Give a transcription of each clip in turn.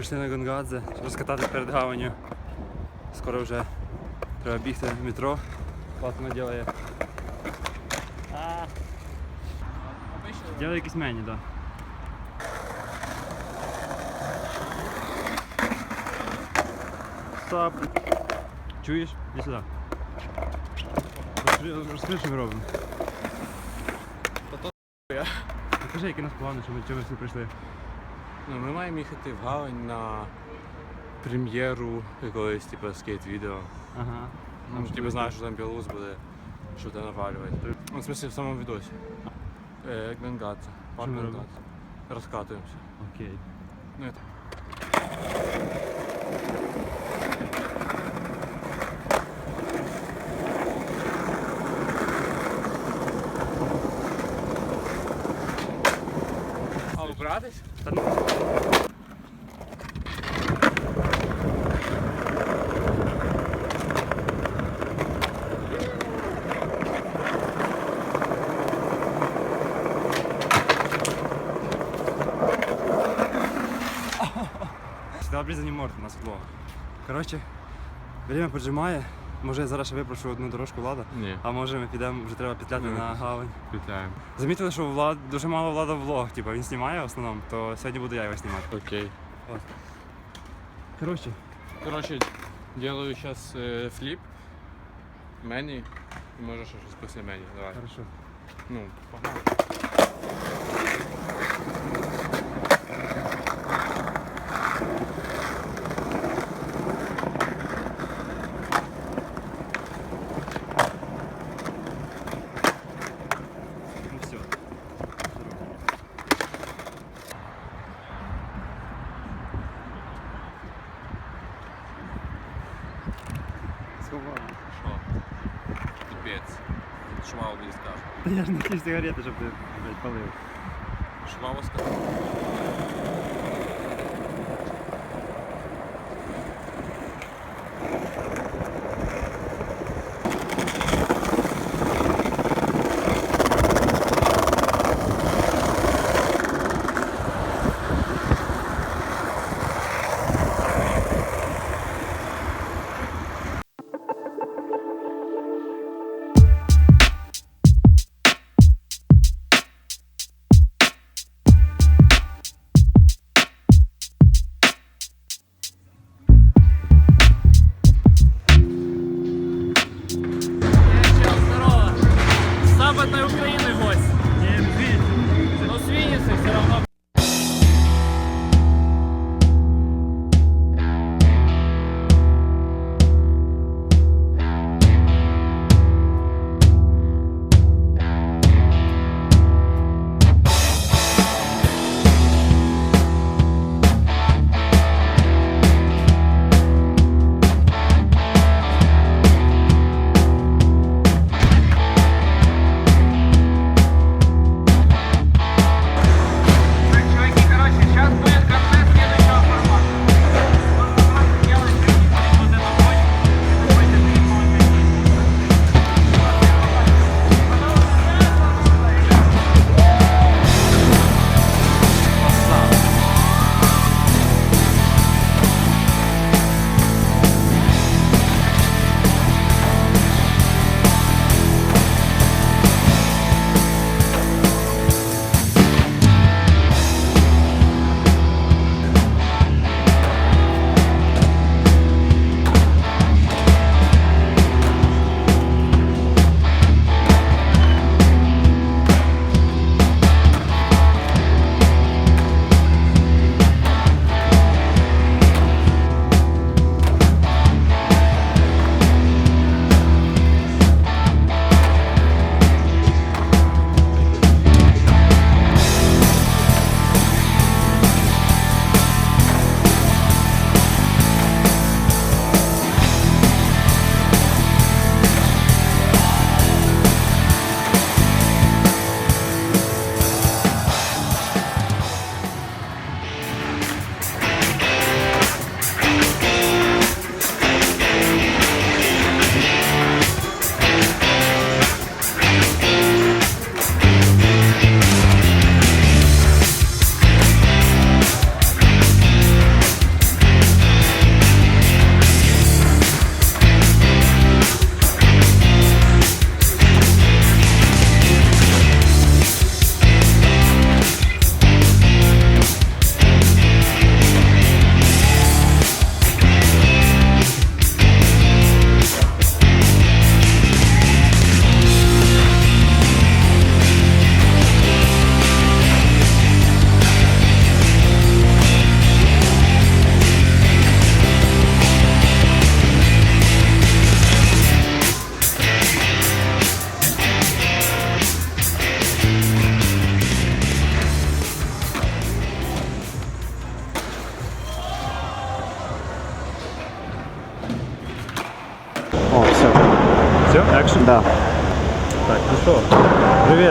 Пішли на Гонгадзе, розкататись перед гаванню. Скоро вже треба бігти в метро. Класно ділає. Ділає якісь мені, так. Стоп. Чуєш? Іди сюди. Розкажи, що ми робимо. Покажи, які нас плани, що ми всі прийшли. Ну, ми маємо їхати в гавань на прем'єру якогось типу скейт-відео. Ага. Ну, типу знаєш, що там білорус буде, що ти навалювати. Ну, в смысле, в самому відосі. Е, Гангатса, Парк Що ми. Розкатуємося. Окей. Ну, это. А убратись? Та ну. Сюди обрізані морди у нас влог. Коротше, время поджимає. Може я зараз ще випрошу одну дорожку влада, Ні. а може ми підемо, вже треба петляти на гавань. Питаємо. Замітили, що Влад дуже мало влада влог, типу він знімає в основному, то сьогодні буду я його знімати. Окей. Коротше, Короче, делаю сейчас э, флип. Мені. І може ще щось після мені. Давай. хорошо. Ну, погнали. Ну все. Сховав. Що? Піпець. Шмал мені скаже. Та я ж не ті сигарети, щоб ти блядь, палив. Шмал скаже.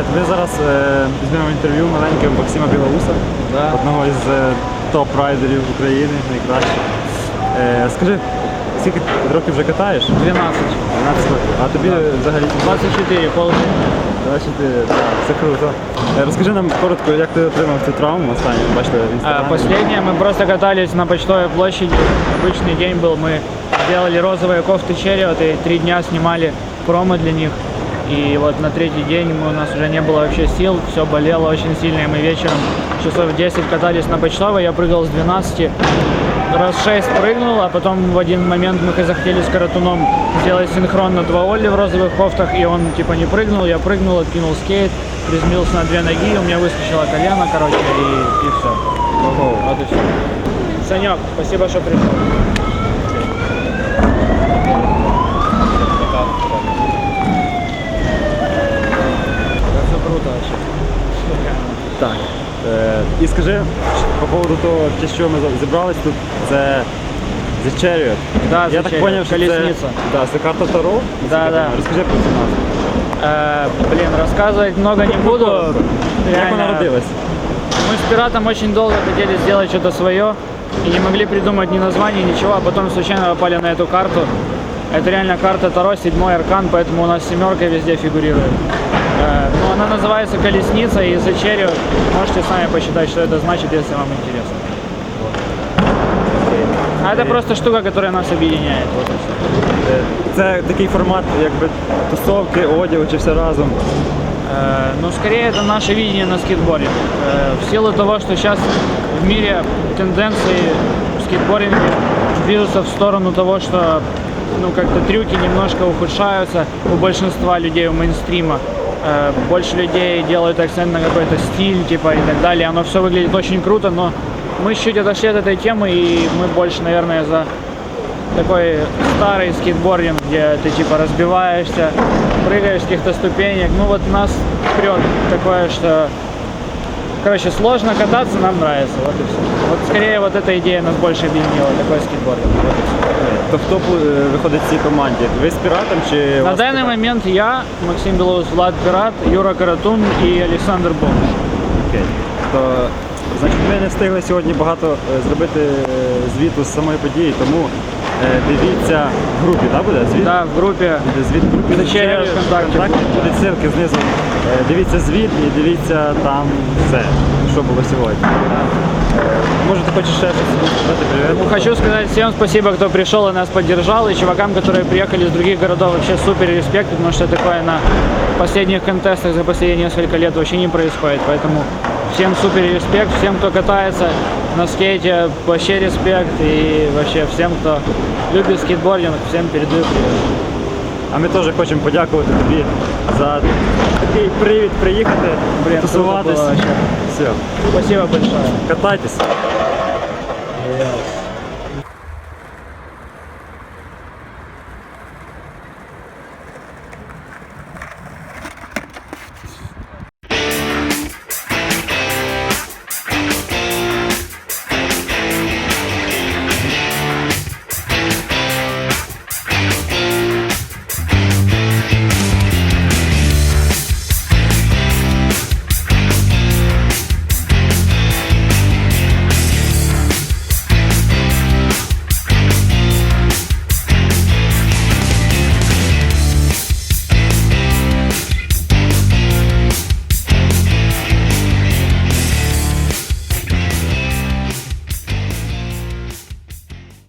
Ми зараз е, візьмемо інтерв'ю маленьким Максима Білоуса, одного із е, топ-райдерів України, найкращих. Е, скажи, скільки ти років вже катаєш? 12. 12 років. А тобі взагалі 24, полжизни. 24, так, це круто. Е, розкажи нам коротко, як ти отримав цю травму останню, бачили в А, інстаграмі. Последнее мы просто катались на Почтовой площади. Обычный день был, мы сделали розовые кофты Черриот и три дня снимали промо для них. И вот на третий день мы, у нас уже не было вообще сил, все болело очень сильно, и мы вечером часов 10 катались на Почтовой, я прыгал с 12, раз 6 прыгнул, а потом в один момент мы захотели с Каратуном сделать синхронно два Олли в розовых кофтах, и он типа не прыгнул, я прыгнул, откинул скейт, приземлился на две ноги, у меня выскочило колено, короче, и, и все. Вот и все. Санек, спасибо, что пришел. Так. Е, і скажи по поводу того, чи що ми зібрались тут, це The Chariot. Да, Я The так Chariot, зрозумів, що колесниця. це, да, це карта Таро? Да, да. Розкажи про цю назву. Э, блин, рассказывать много не буду. Як вона Реально, родилась? Мы с пиратом очень долго хотели сделать что-то свое и не могли придумать ни названия, ничего, а потом случайно попали на эту карту. Это реально карта Таро, седьмой аркан, поэтому у нас семерка везде фигурирует. Э, Но она называется колесница и за черью можете сами посчитать, что это значит, если вам интересно. А это просто штука, которая нас все. Е, Це такий формат, якби тусовки, одягу чи все разом. Э, Ну, скорее, это наше видение на скейтборде. Э, В силу того, что сейчас в мире тенденции в скейтбординге движутся в сторону того, что ну, как-то трюки немножко ухудшаются у большинства людей, у мейнстрима. Э, Больше людей делают акцент на какой-то стиль, типа, и так далее. Оно все выглядит очень круто, но мы чуть отошли от этой темы, и мы больше, наверное, за такой старый скейтбординг, где ты типа разбиваешься, прыгаешь с каких-то ступенек. Ну вот нас прет такое, что Короче, сложно кататься, нам нравится, вот и все. Вот скорее вот эта идея нас больше объединила, такой скейтбординг. Вот и все. То хто е, виходить в цій команді? Ви з піратом чи у На вас данный пірат? момент я, Максим Белоус, Влад Пират, Юра Каратун и Александр Бомж. Окей. То, значить, ми не встигли сьогодні багато е, зробити е, звіту з самої події, тому е, дивіться в групі, так буде? Звіт? Да, в группе Буде звіт в групі. The Chariot Chariot, ВКонтакті. ВКонтакті, Будуть ссылки знизу. Е, Дивіться звіт і дивіться там все, що було сьогодні. Е, Може, ти хочеш ще щось сказати? Привіт. Ну, Хочу сказать всем спасибо, кто пришел и нас поддержал, и чувакам, которые приехали из других городов, вообще супер респект, потому что такое на последних контестах за последние несколько лет вообще не происходит, поэтому всем супер респект, всем, кто катается на скейте, вообще респект, и вообще всем, кто любит скейтбординг, всем передаю привет. А ми теж хочемо подякувати тобі за такий привід приїхати, Блін, круто тусуватись. було вообще. Все, Спасибо большое. катайтесь.